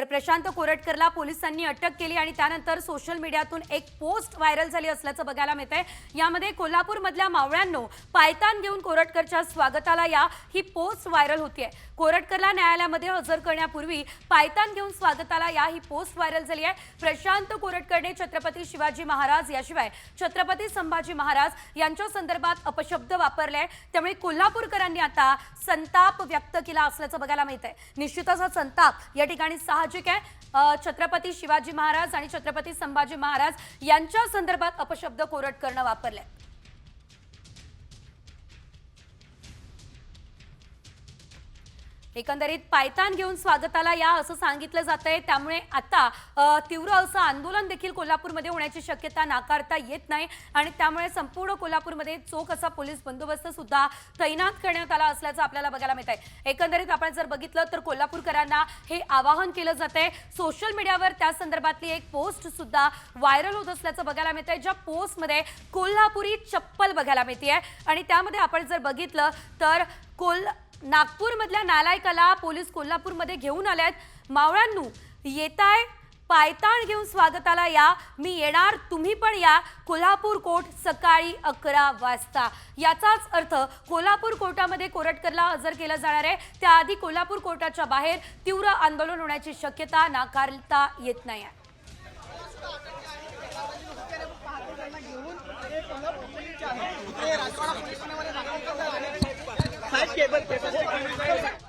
तर प्रशांत कोरटकरला पोलिसांनी अटक केली आणि त्यानंतर सोशल मीडियातून एक पोस्ट व्हायरल झाली असल्याचं बघायला मिळत आहे यामध्ये कोल्हापूरमधल्या मावळ्यांनो पायतान घेऊन कोरटकरच्या स्वागताला या ही पोस्ट व्हायरल होतीये. कोरटकरला न्यायालयामध्ये हजर करण्यापूर्वी पायतान घेऊन स्वागताला या ही पोस्ट व्हायरल झाली आहे. प्रशांत कोरटकरने छत्रपती शिवाजी महाराज याशिवाय छत्रपती संभाजी महाराज यांच्या संदर्भात अपशब्द वापरले. त्यामुळे कोल्हापूरकरांनी आता संताप व्यक्त केला असल्याचं बघायला मिळत आहे निश्चितच हा संताप या ठिकाणी सहा साहजिक आहे. छत्रपती शिवाजी महाराज आणि छत्रपती संभाजी महाराज यांच्या संदर्भात अपशब्द कोरट करणं वापरले एकंदरीत पायतान घेऊन स्वागताला या असं सांगितलं जात आहे त्यामुळे आता तीव्र असं आंदोलन देखील कोल्हापूरमध्ये होण्याची शक्यता नाकारता येत नाही आणि त्यामुळे संपूर्ण कोल्हापूरमध्ये चोख असा पोलीस बंदोबस्त सुद्धा तैनात करण्यात आला असल्याचं आपल्याला बघायला मिळत आहे एकंदरीत आपण जर बघितलं तर कोल्हापूरकरांना हे आवाहन केलं जात आहे सोशल मीडियावर त्या संदर्भातली एक पोस्ट सुद्धा व्हायरल होत असल्याचं बघायला मिळत आहे ज्या पोस्टमध्ये कोल्हापुरी चप्पल बघायला मिळते आणि त्यामध्ये आपण जर बघितलं तर कोल नागपूरमधल्या नालायकाला पोलीस कोल्हापूरमध्ये घेऊन आल्यात. मावळ्यांनू येताय पायताण घेऊन स्वागताला या. मी येणार तुम्ही पण या. कोल्हापूर कोर्ट सकाळी अकरा वाजता. याचाच अर्थ कोल्हापूर कोर्टामध्ये कोरटकरला हजर केलं जाणार आहे. त्याआधी कोल्हापूर कोर्टाच्या बाहेर तीव्र आंदोलन होण्याची शक्यता नाकारता येत नाही. आहे घेऊन केबल